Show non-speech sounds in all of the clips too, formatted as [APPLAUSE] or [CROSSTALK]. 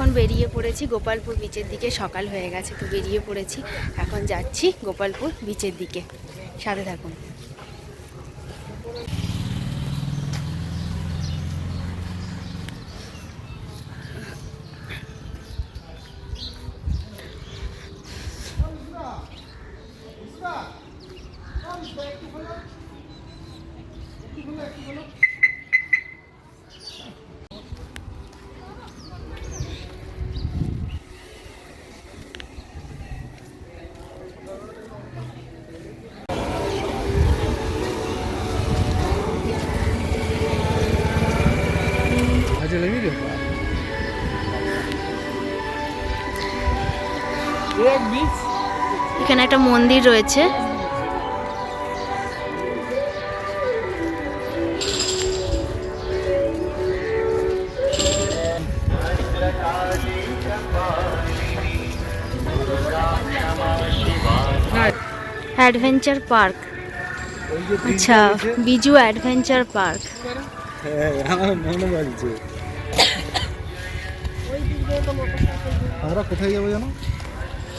এখন বেরিয়ে পড়েছি গোপালপুর বিচের দিকে। সকাল হয়ে গেছে তো বেরিয়ে পড়েছি। এখন যাচ্ছি গোপালপুর বিচের দিকে। সাথে থাকুন। Thank you. এখানে একটা মন্দির রয়েছে। অ্যাডভেঞ্চার পার্ক আচ্ছা বিজু অ্যাডভেঞ্চার পার্ক হ্যাঁ আমার মনে আমরা কোথায় যাব জানো?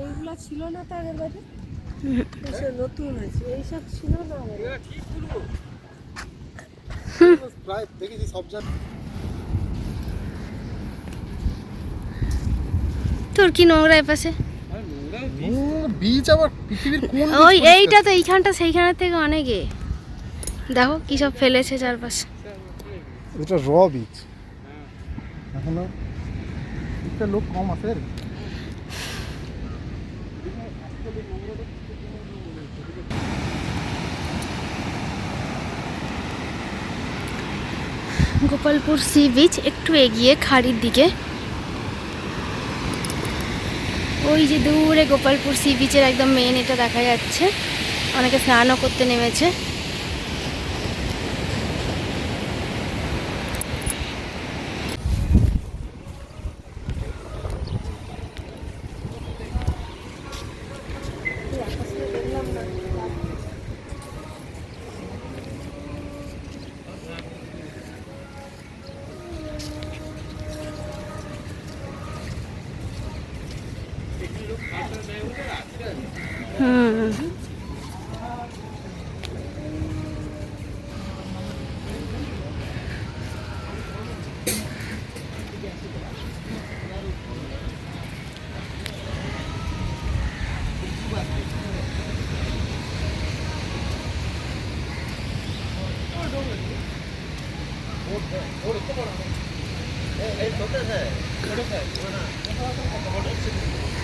এইগুলো ছিল না তো আগের বারে এইসব নতুন আছে এইসব ছিল না প্রায় দেখেছি সব তোর কি নোংরা এপাশে? বীজ আবার পৃথিবীর কোন ওই এইটা তো এইখানটা সেইখানের থেকে অনেকে। দেখো কি সব ফেলেছে চারপাশে। এটা র বীজ এখনও একটা লোক কম আছে গোপালপুর সি বিচ একটু এগিয়ে খাড়ির দিকে। ওই যে দূরে গোপালপুর সি বিচের একদম মেন এটা দেখা যাচ্ছে। অনেকে স্নানও করতে নেমেছে। হুম হুম বোঝা যাচ্ছে না আলোটা নেই না ভালো করে এই নাম বলো নাকি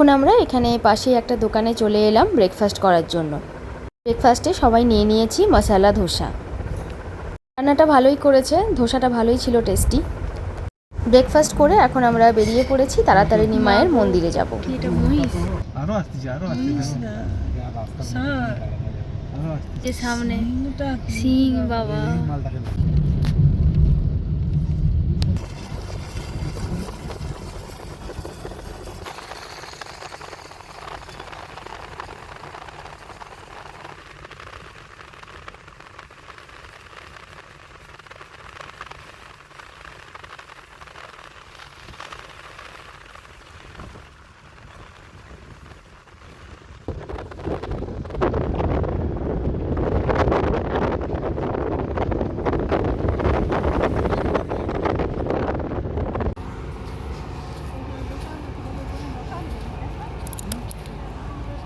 এখন আমরা এখানে পাশে একটা দোকানে চলে এলাম ব্রেকফাস্ট করার জন্য। ব্রেকফাস্টে সবাই নিয়ে নিয়েছি মশালা ধোসা। রান্নাটা ভালোই করেছে ধোসাটা ভালোই ছিল টেস্টি ব্রেকফাস্ট করে এখন আমরা বেরিয়ে পড়েছি তাড়াতাড়ি মায়ের মন্দিরে যাব। সামনে। সিং বাবা।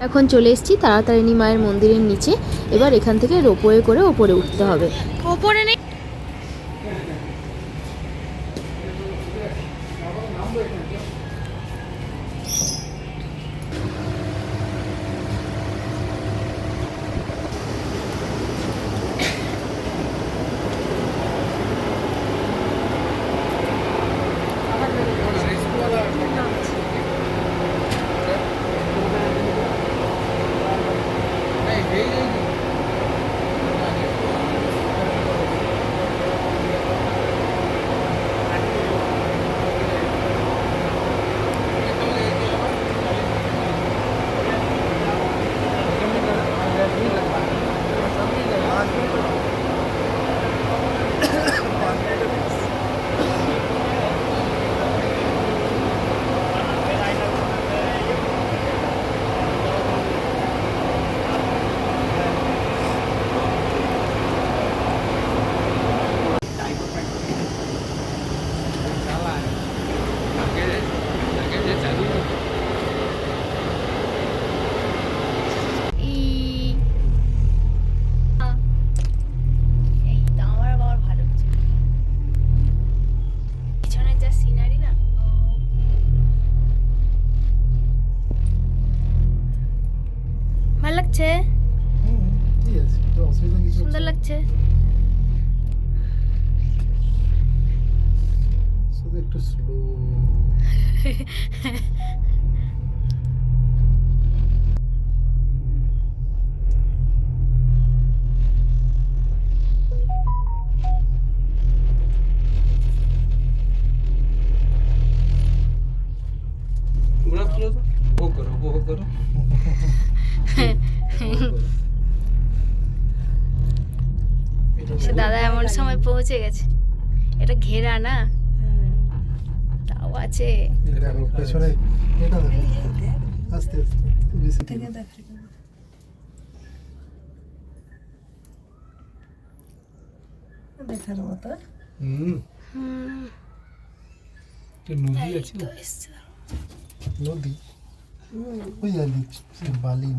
এখন চলে এসেছি তাড়াতাড়ি মায়ের মন্দিরের নিচে। এবার এখান থেকে রোপওয়ে করে ওপরে উঠতে হবে। ওপরে নেই ই- আ। এই তো আমার আবার ভালো হচ্ছে। পিছনের যা সিনারি না ও। ভালো লাগছে? সুন্দর লাগছে। একটু স্লো [LAUGHS] পৌঁছে গেছে। এটা ঘেরা না? তাও আছে। পেছনে এটা আস্তে আস্তে দেখার মতো। হুম। হুম, নদী আছে? নদী? ওই আলি বালি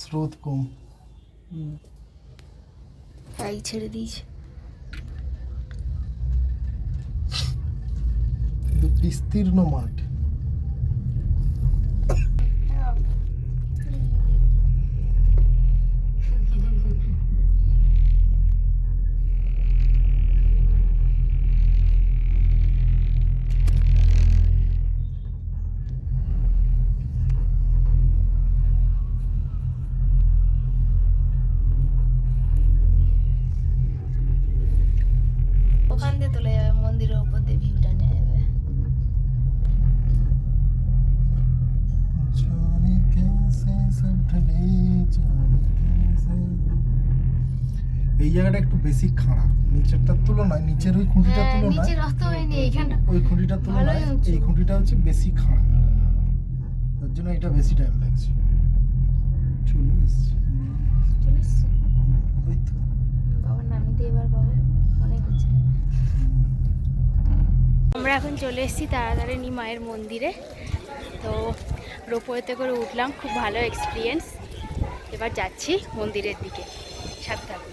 স্রোত কম। তাই ছেড়ে দিয়েছে। বিস্তীর্ণ মাঠ। ওখান দিয়ে চলে যাবে মন্দিরের উপর দিয়ে ভিউটা এই জায়গাটা একটু বেশি খাড়া। নিচেরটার তুলনায় নিচের ওই খুঁটিটার হ্যাঁ তুলনায় ওই খুঁটিটার তুলনায় এই খুঁটিটা হচ্ছে বেশি খাড়া। তার জন্য এটা বেশি টাইম লাগছে। চলে এসছি। ওই তো। বাবা নামিতে এবার বাবা অনেক হচ্ছে। আমরা এখন চলে এসেছি তাড়াতাড়ি মায়ের মন্দিরে। তো রোপওয়েতে করে উঠলাম। খুব ভালো এক্সপিরিয়েন্স এবার যাচ্ছি মন্দিরের দিকে। সাথে থাকুন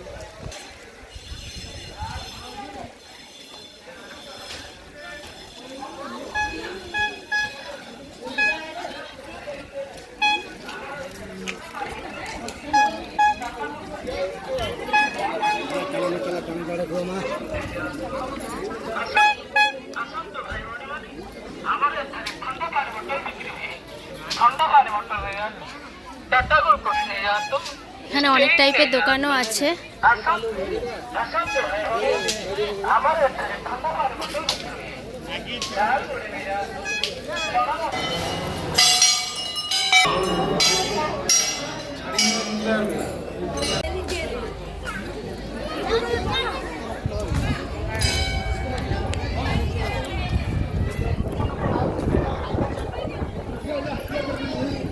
এখানে অনেক টাইপের দোকানও আছে।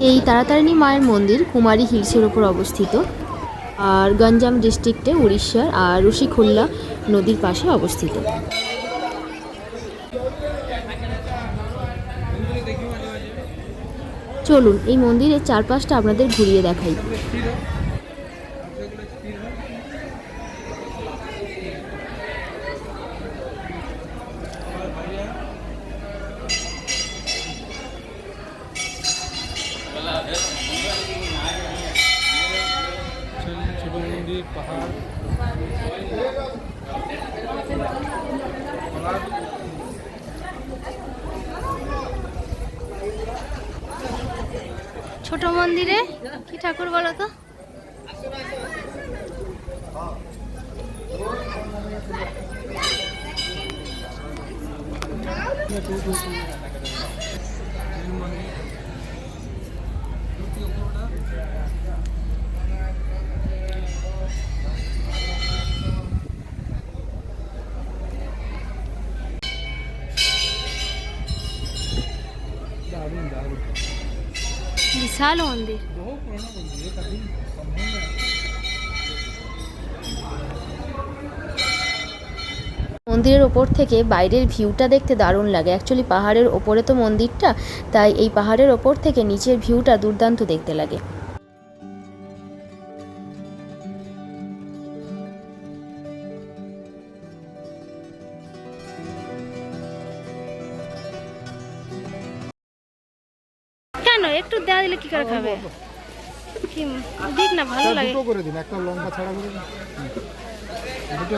এই তারাতারিণী মায়ের মন্দির কুমারী হিলসের ওপর অবস্থিত। আর গঞ্জাম ডিস্ট্রিক্টে উড়িষ্যার আর ঋষিখোল্লা নদীর পাশে অবস্থিত। চলুন, এই মন্দিরের চারপাশটা আপনাদের ঘুরিয়ে দেখাই। মন্দিরে? কি ঠাকুর বলো তো? দারুণ বিশাল মন্দির মন্দিরের ওপর থেকে বাইরের ভিউটা দেখতে দারুণ লাগে। অ্যাকচুয়ালি পাহাড়ের ওপরে তো মন্দিরটা, তাই এই পাহাড়ের ওপর থেকে নিচের ভিউটা দুর্দান্ত দেখতে লাগে। একটু দেয়া দিলে কি করে খাবে? কি দিক না ভালো লাগে। দুটো করে দিন একটা লঙ্কা ছাড়া করে দিন। দুটো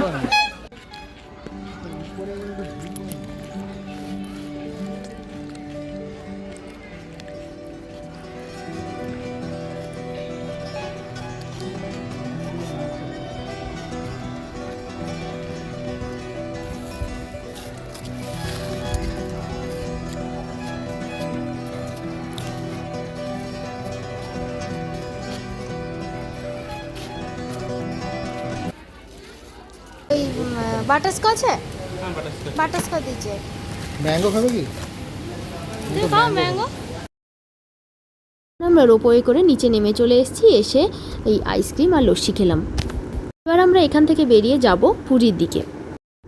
বাটারস্কচ বাটারস্কচ। দিচ্ছে। ম্যাঙ্গো খাবে কি? তুমি খাও ম্যাঙ্গো। আমরা রোপওয়ে করে নিচে নেমে চলে এসেছি এসে এই আইসক্রিম আর লস্যি খেলাম। এবার আমরা এখান থেকে বেরিয়ে যাব পুরীর দিকে।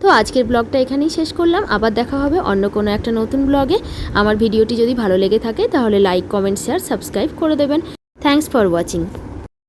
তো আজকের ব্লগটা এখানেই শেষ করলাম। আবার দেখা হবে অন্য কোনো একটা নতুন ব্লগে। আমার ভিডিওটি যদি ভালো লেগে থাকে তাহলে লাইক কমেন্ট শেয়ার সাবস্ক্রাইব করে দেবেন। Thanks for watching